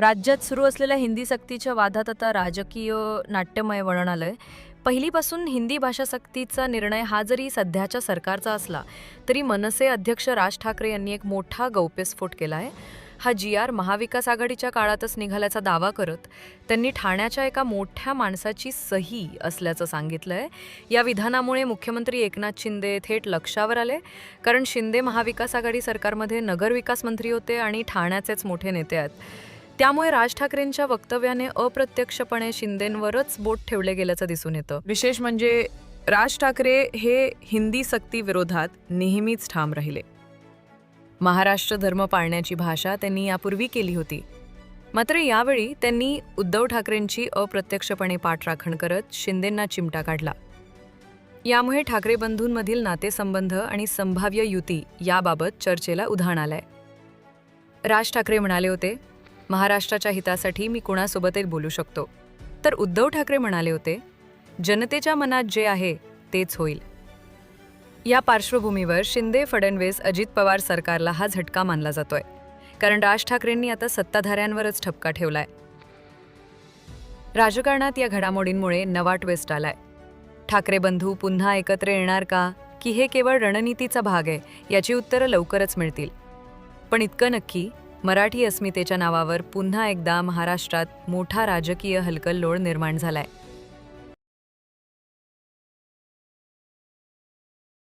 राज्यात सुरू असलेल्या हिंदी सक्तीच्या वादात आता राजकीय नाट्यमय वळण आलंय. पहिलीपासून हिंदी भाषा सक्तीचा निर्णय हा जरी सध्याच्या सरकारचा असला तरी मनसे अध्यक्ष राज ठाकरे यांनी एक मोठा गौप्यस्फोट केला आहे हा जी आर महाविकास आघाडीच्या काळातच निघाल्याचा दावा करत त्यांनी ठाण्याच्या एका मोठ्या माणसाची सही असल्याचं सांगितलं आहे या विधानामुळे मुख्यमंत्री एकनाथ शिंदे थेट लक्षावर आले कारण शिंदे महाविकास आघाडी सरकारमध्ये नगरविकास मंत्री होते आणि ठाण्याचेच मोठे नेते आहेत. त्यामुळे राज ठाकरेंच्या वक्तव्याने अप्रत्यक्षपणे शिंदेंवरच बोट ठेवले गेल्याचं दिसून येतं. विशेष म्हणजे राज ठाकरे हे हिंदी सक्ती विरोधात नेहमीच ठाम राहिले. महाराष्ट्र धर्म पाळण्याची भाषा त्यांनी यापूर्वी केली होती. मात्र यावेळी त्यांनी उद्धव ठाकरेंची अप्रत्यक्षपणे पाठराखण करत शिंदेंना चिमटा काढला. यामुळे ठाकरे बंधूंमधील नातेसंबंध आणि संभाव्य युती याबाबत चर्चेला उधाण आलंय. राज ठाकरे म्हणाले होते महाराष्ट्राच्या हितासाठी मी कुणासोबतही बोलू शकतो. तर उद्धव ठाकरे म्हणाले होते जनतेच्या मनात जे आहे तेच होईल. या पार्श्वभूमीवर शिंदे फडणवीस अजित पवार सरकारला हा झटका मानला जातोय. कारण राज ठाकरेंनी आता सत्ताधाऱ्यांवरच ठपका ठेवलाय. राजकारणात या घडामोडींमुळे नवा ट्विस्ट आलाय. ठाकरे बंधू पुन्हा एकत्र येणार का? की हे केवळ रणनीतीचा भाग आहे याची उत्तरं लवकरच मिळतील. पण इतकं नक्की मराठी अस्मितेच्या नावावर पुन्हा एकदा महाराष्ट्रात मोठा राजकीय हलकल्लोळ निर्माण झालाय.